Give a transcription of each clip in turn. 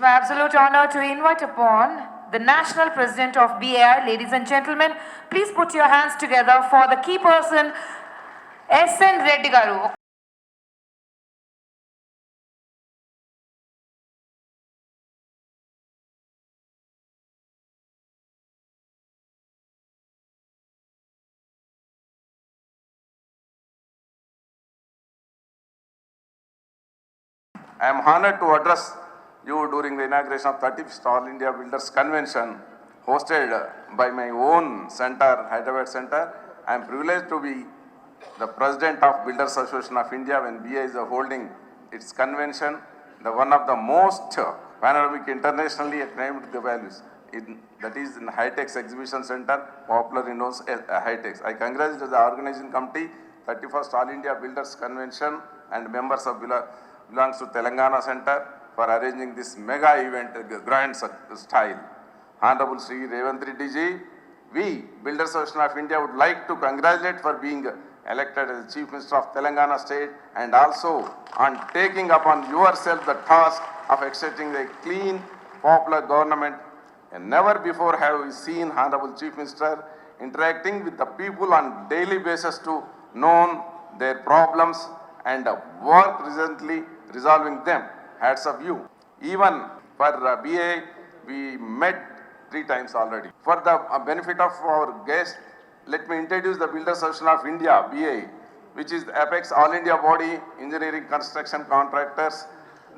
It's my absolute honor to invite upon the National President of BAI. Ladies and gentlemen, please put your hands together for the key person, S.N. Reddy Garu. I am honored to address you during the inauguration of 35th All India Builders Convention hosted by my own center, Hyderabad Center. I am privileged to be the president of Builders Association of India when BI is holding its convention, the one of the most panoramic internationally acclaimed the values. In, that is in High-Tex Exhibition Center, popular in those uh, High-Tex. I congratulate the organizing committee, 31st All India Builders Convention and members of belo- belongs to Telangana Center for arranging this mega event, grand style. Honorable Sri Revant Reddy ji, we, Builders Association of India, would like to congratulate for being elected as Chief Minister of Telangana State and also on taking upon yourself the task of exerting a clean, popular government. And never before have we seen Honorable Chief Minister interacting with the people on daily basis to know their problems and work recently resolving them. Hats of you. Even for BA, we met three times already. For the uh, benefit of our guests, let me introduce the Builders Association of India, BA, which is the apex all India body, engineering construction contractors,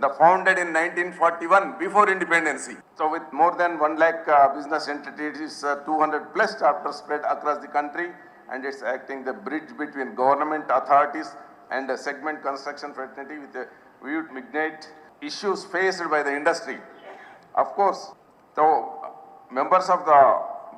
the founded in 1941 before independency. So with more than 1 lakh uh, business entities, uh, 200 plus chapters spread across the country, and it's acting the bridge between government authorities and the segment construction fraternity with a view to issues faced by the industry. Of course, so members of the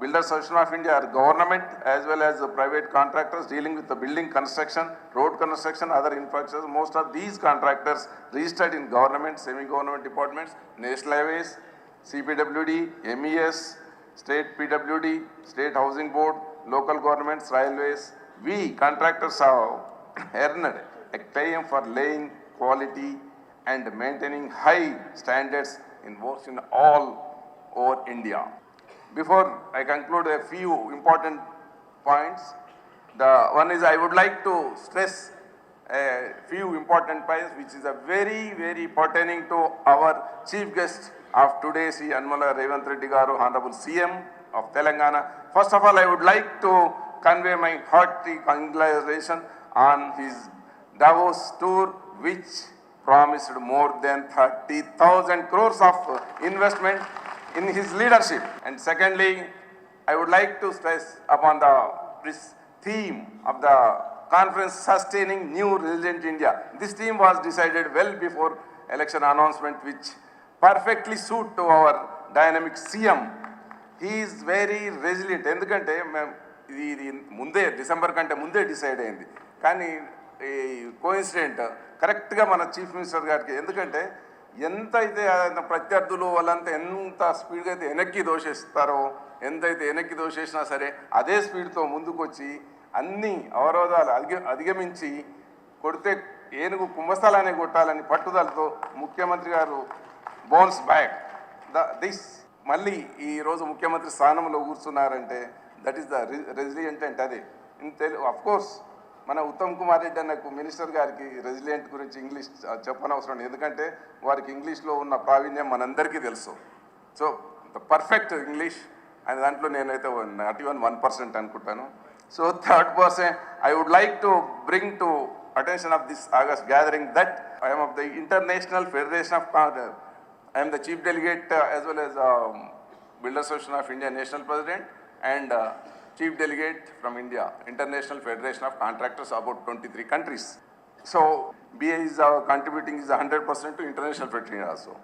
Builders Association of India are government as well as the private contractors dealing with the building construction, road construction, other infrastructure. Most of these contractors registered in government, semi-government departments, national highways, CPWD, MES, state PWD, state housing board, local governments, railways. We contractors have earned a claim for laying quality and maintaining high standards in works in all over India. Before I conclude a few important points, the one is I would like to stress a few important points which is a very, very pertaining to our chief guest of today, Sri Anmala Revant Reddy Garu, Honorable CM of Telangana. First of all, I would like to convey my hearty congratulations on his Davos tour, which promised more than thirty thousand crores of investment in his leadership and secondly I would like to stress upon the theme of the conference sustaining new resident India this theme was decided well before election announcement which perfectly suit to our dynamic CM he is very resilient ఎందుకంటే మేము ఇది ముందే December కంటే ముందే decide అయింది. కానీ ఈ coincident కరెక్ట్గా మన చీఫ్ మినిస్టర్ గారికి ఎందుకంటే ఎంత అయితే ప్రత్యర్థులు వాళ్ళంతా ఎంత స్పీడ్గా అయితే వెనక్కి దోషేస్తారో ఎంతైతే వెనక్కి దోషేసినా సరే అదే స్పీడ్తో ముందుకొచ్చి అన్ని అవరోధాలు అధిగ అధిగమించి కొడితే ఏనుగు కుంభస్థలాన్ని కొట్టాలని పట్టుదలతో ముఖ్యమంత్రి గారు బౌన్స్ బ్యాక్ ద దిస్ మళ్ళీ ఈరోజు ముఖ్యమంత్రి స్థానంలో కూర్చున్నారంటే దట్ ఈస్ ద రెసిలియంట్ అంటే అదే. ఇన్ తెలు అఫ్కోర్స్ మన ఉత్తమ్ కుమార్ రెడ్డి అన్నకు మినిస్టర్ గారికి రెసిలియంట్ గురించి ఇంగ్లీష్ చెప్పనవసరం ఎందుకంటే వారికి ఇంగ్లీష్లో ఉన్న ప్రావీణ్యం మనందరికీ తెలుసు. So the perfect English and దాంట్లో నేనైతే నాట్ ఈవెన్ వన్ పర్సెంట్ అనుకుంటాను. So third person I would like to bring to attention of this August gathering that I'm of the international federation of I'm the chief delegate as well as builder association of India national president and chief delegate from India, International Federation of Contractors, about 23 countries. So BA is uh, contributing is 100% to international fraternity also.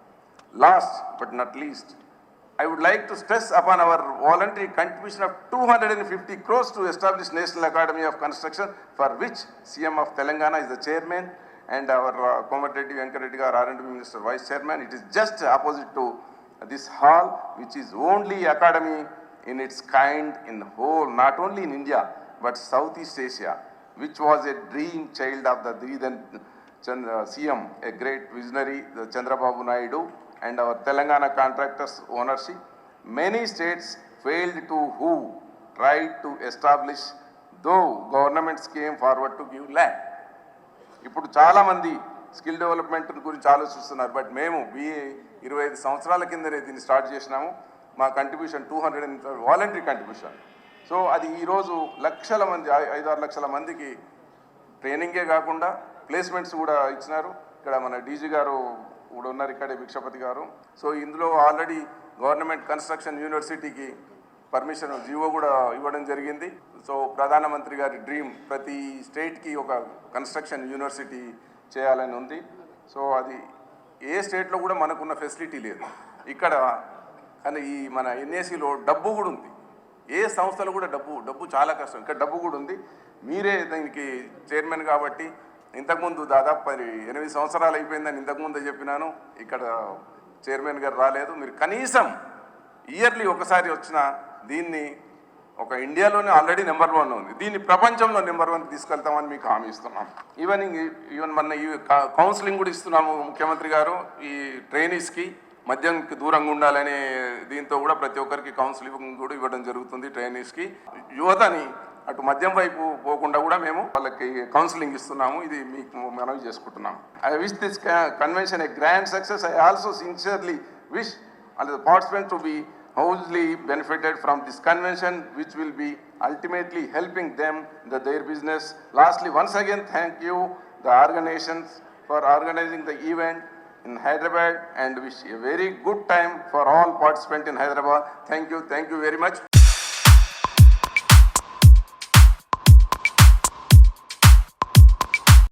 Last but not least, I would like to stress upon our voluntary contribution of 250 crores to establish National Academy of Construction, for which CM of Telangana is the chairman and our uh, Komareddy Venkareddy R&D Minister, Vice Chairman. It is just opposite to this hall, which is only academy in its kind in whole, not only in India, but Southeast Asia, which was a dream child of the then Chandra, CM, a great visionary, the Chandrababu Naidu, and our Telangana contractors ownership. Many states failed to who tried to establish, though governments came forward to give land. ఇప్పుడు చాలామంది skill development గురించి ఆలోచిస్తున్నారు but మేము BA ఇరవై ఐదు సంవత్సరాల కిందనే దీన్ని స్టార్ట్ చేసినాము మా contribution two hundred and voluntary contribution so అది ఈరోజు లక్షల మంది ఐ- ఐదారు లక్షల మందికి ట్రైనింగే కాకుండా ప్లేస్మెంట్స్ కూడా ఇచ్చినారు. ఇక్కడ మన డీజీ గారు కూడా ఉన్నారు ఇక్కడే భిక్షపతి గారు. సో ఇందులో ఆల్రెడీ గవర్నమెంట్ కన్స్ట్రక్షన్ యూనివర్సిటీకి పర్మిషన్ జీవో కూడా ఇవ్వడం జరిగింది. సో ప్రధానమంత్రి గారి డ్రీమ్ ప్రతి స్టేట్కి ఒక కన్స్ట్రక్షన్ యూనివర్సిటీ చేయాలని ఉంది. సో అది ఏ స్టేట్లో కూడా మనకున్న ఫెసిలిటీ లేదు. ఇక్కడ కానీ ఈ మన ఎన్ఏసీలో డబ్బు కూడా ఉంది. ఏ సంస్థలు కూడా డబ్బు డబ్బు చాలా కష్టం. ఇంకా డబ్బు కూడా ఉంది. మీరే దీనికి చైర్మన్ కాబట్టి ఇంతకుముందు దాదాపు మరి ఎనిమిది సంవత్సరాలు అయిపోయిందని ఇంతకుముందే చెప్పినాను. ఇక్కడ చైర్మన్ గారు రాలేదు. మీరు కనీసం ఇయర్లీ ఒకసారి వచ్చిన దీన్ని ఒక ఇండియాలోనే ఆల్రెడీ నెంబర్ వన్ ఉంది. దీన్ని ప్రపంచంలో నెంబర్ వన్ తీసుకెళ్తామని మీకు హామీ ఇస్తున్నాం. ఈవెన్ ఈవెన్ మన ఈ క- కౌన్సిలింగ్ కూడా ఇస్తున్నాము ముఖ్యమంత్రి గారు ఈ ట్రైనీస్కి. మద్యంకి దూరంగా ఉండాలనే దీంతో కూడా ప్రతి ఒక్కరికి కౌన్సిలింగ్ కూడా ఇవ్వడం జరుగుతుంది ట్రైనీస్కి. యువతని అటు మద్యం వైపు పోకుండా కూడా మేము వాళ్ళకి కౌన్సిలింగ్ ఇస్తున్నాము. ఇది మీకు మనవి చేసుకుంటున్నాం I wish this convention a grand success I also sincerely wish and participant to be hugely benefited from this convention which will be ultimately helping them the their business lastly once again thank you the organizations for organizing the event in Hyderabad and wish a very good time for all participants in Hyderabad. Thank you, thank you very much.